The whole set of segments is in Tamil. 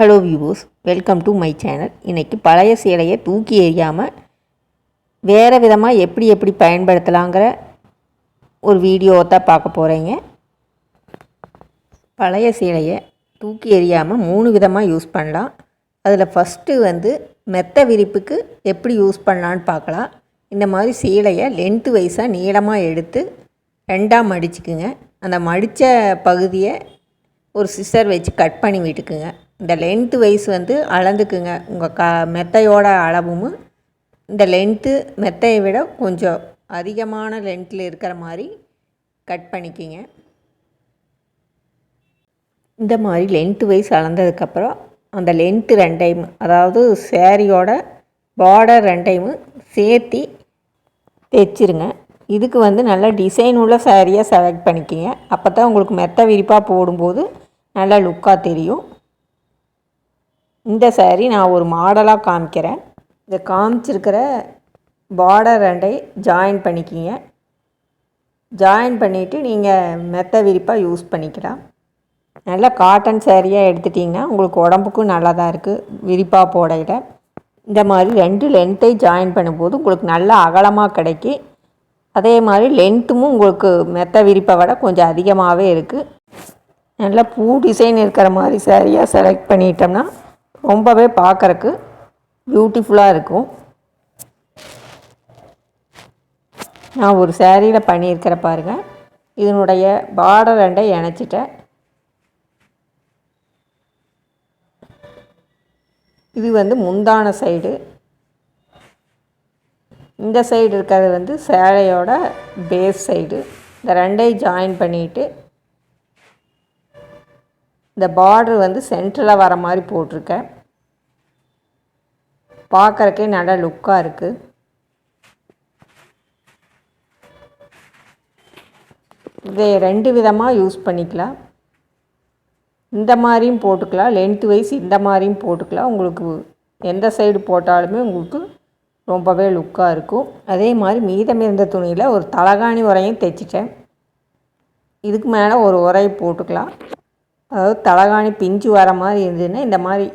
Hello viewers welcome to my channel இன்றைக்கி பழைய சேலையை தூக்கி எறியாமல் வேறு விதமாக எப்படி எப்படி பயன்படுத்தலாங்கிற ஒரு வீடியோவை தான் பார்க்க போகிறீங்க பழைய சேலையை தூக்கி எறியாமல் மூணு விதமாக யூஸ் பண்ணலாம். அதில் ஃபஸ்ட்டு வந்து மெத்த விரிப்புக்கு எப்படி யூஸ் பண்ணலான்னு பார்க்கலாம். இந்த மாதிரி சீலையை லென்த்து வைஸாக நீளமாக எடுத்து ரெண்டாக மடிச்சுக்குங்க. அந்த மடித்த பகுதியை ஒரு சிஸ்டர் வச்சு கட் பண்ணி விட்டுக்குங்க. இந்த லென்த்து வைஸ் வந்து அளந்துக்குங்க. உங்கள் க மெத்தையோட அளவும் இந்த லென்த்து மெத்தையை விட கொஞ்சம் அதிகமான லென்த்தில் இருக்கிற மாதிரி கட் பண்ணிக்கிங்க. இந்த மாதிரி லென்த்து வைஸ் அளந்ததுக்கப்புறம் அந்த லென்த்து ரெண்டையும் அதாவது சேரீயோட பார்டர் ரெண்டையும் சேர்த்தி தைச்சிருங்க இதுக்கு வந்து நல்ல டிசைன் உள்ள சேரீயை செலக்ட் பண்ணிக்கிங்க. அப்போ தான் உங்களுக்கு மெத்த விரிப்பாக போடும்போது நல்லா லுக்காக தெரியும். இந்த சேரீ நான் ஒரு மாடலாக காமிக்கிறேன். இதை காமிச்சிருக்கிற பார்டர் ரெண்டை ஜாயின் பண்ணிக்கிங்க. ஜாயின் பண்ணிவிட்டு நீங்கள் மெத்த விரிப்பாக யூஸ் பண்ணிக்கலாம். நல்லா காட்டன் சேரீயாக எடுத்துட்டிங்கன்னா உங்களுக்கு உடம்புக்கும் நல்லா தான் இருக்குது விரிப்பாக போடையில் இந்த மாதிரி ரெண்டு லென்த்தை ஜாயின் பண்ணும்போது உங்களுக்கு நல்லா அகலமாக கிடைக்கி. அதே மாதிரி லென்த்தும் உங்களுக்கு மெத்த விரிப்பை விட கொஞ்சம் அதிகமாகவே இருக்குது நல்லா பூ டிசைன் இருக்கிற மாதிரி சேரீயாக செலக்ட் பண்ணிட்டோம்னா ரொம்பவே பார்க்குறக்கு பியூட்டிஃபுல்லாக இருக்கும். நான் ஒரு சேரீயில் பண்ணியிருக்கிற பாருங்கள் இதனுடைய பார்டர் ரெண்டை இணைச்சிட்டேன். இது வந்து முந்தான சைடு இந்த சைடு இருக்கிறது வந்து சேலையோட பேஸ் சைடு இந்த ரெண்டையும் ஜாயின் பண்ணிவிட்டு இந்த பார்டர் வந்து சென்டரில் வர மாதிரி போட்டிருக்கேன். பார்க்குறக்கே நல்லா லுக்காக இருக்குது இதை ரெண்டு விதமாக யூஸ் பண்ணிக்கலாம். இந்த மாதிரியும் போட்டுக்கலாம். லென்த் வைஸ் இந்த மாதிரியும் போட்டுக்கலாம். உங்களுக்கு எந்த சைடு போட்டாலுமே உங்களுக்கு ரொம்பவே லுக்காக இருக்கும். அதே மாதிரி மீதம் இருந்த துணியில் ஒரு தலகாணி உரையும் தைச்சிட்டேன். இதுக்கு மேலே ஒரு உரை போட்டுக்கலாம். அதாவது தலைகாணி பிஞ்சு வர மாதிரி இருந்ததுன்னா இந்த மாதிரி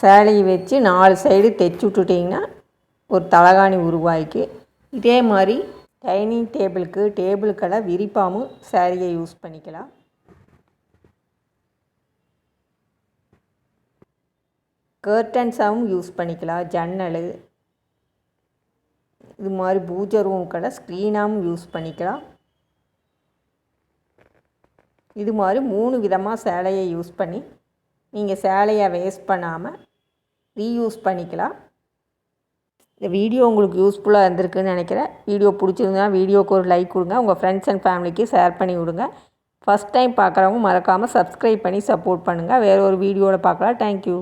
சேலையை வச்சு நாலு சைடு தைச்சி விட்டுட்டிங்கன்னா ஒரு தலைகாணி உருவாக்கி இதே மாதிரி டைனிங் டேபிளுக்கு டேபிளுக்கெல்லாம் விரிப்பாமல் சேரீயை யூஸ் பண்ணிக்கலாம். கர்டன்ஸாகவும் யூஸ் பண்ணிக்கலாம். ஜன்னல் இது மாதிரி பூஜை ரூம்க்கெல்லாம் ஸ்க்ரீனாகவும் யூஸ் பண்ணிக்கலாம். இது மாதிரி மூணு விதமாக சேலையை யூஸ் பண்ணி நீங்கள் சேலையை வேஸ்ட் பண்ணாமல் ரீயூஸ் பண்ணிக்கலாம். இந்த வீடியோ உங்களுக்கு யூஸ்ஃபுல்லாக இருந்திருக்குன்னு நினைக்கிறேன். வீடியோ பிடிச்சிருந்தா வீடியோக்கு ஒரு லைக் கொடுங்க. உங்கள் ஃப்ரெண்ட்ஸ் அண்ட் ஃபேமிலிக்கு ஷேர் பண்ணி விடுங்க. ஃபஸ்ட் டைம் பார்க்குறவங்க மறக்காமல் சப்ஸ்கிரைப் பண்ணி சப்போர்ட் பண்ணுங்கள் வேறு ஒரு வீடியோவில் பார்க்கலாம். தேங்க்யூ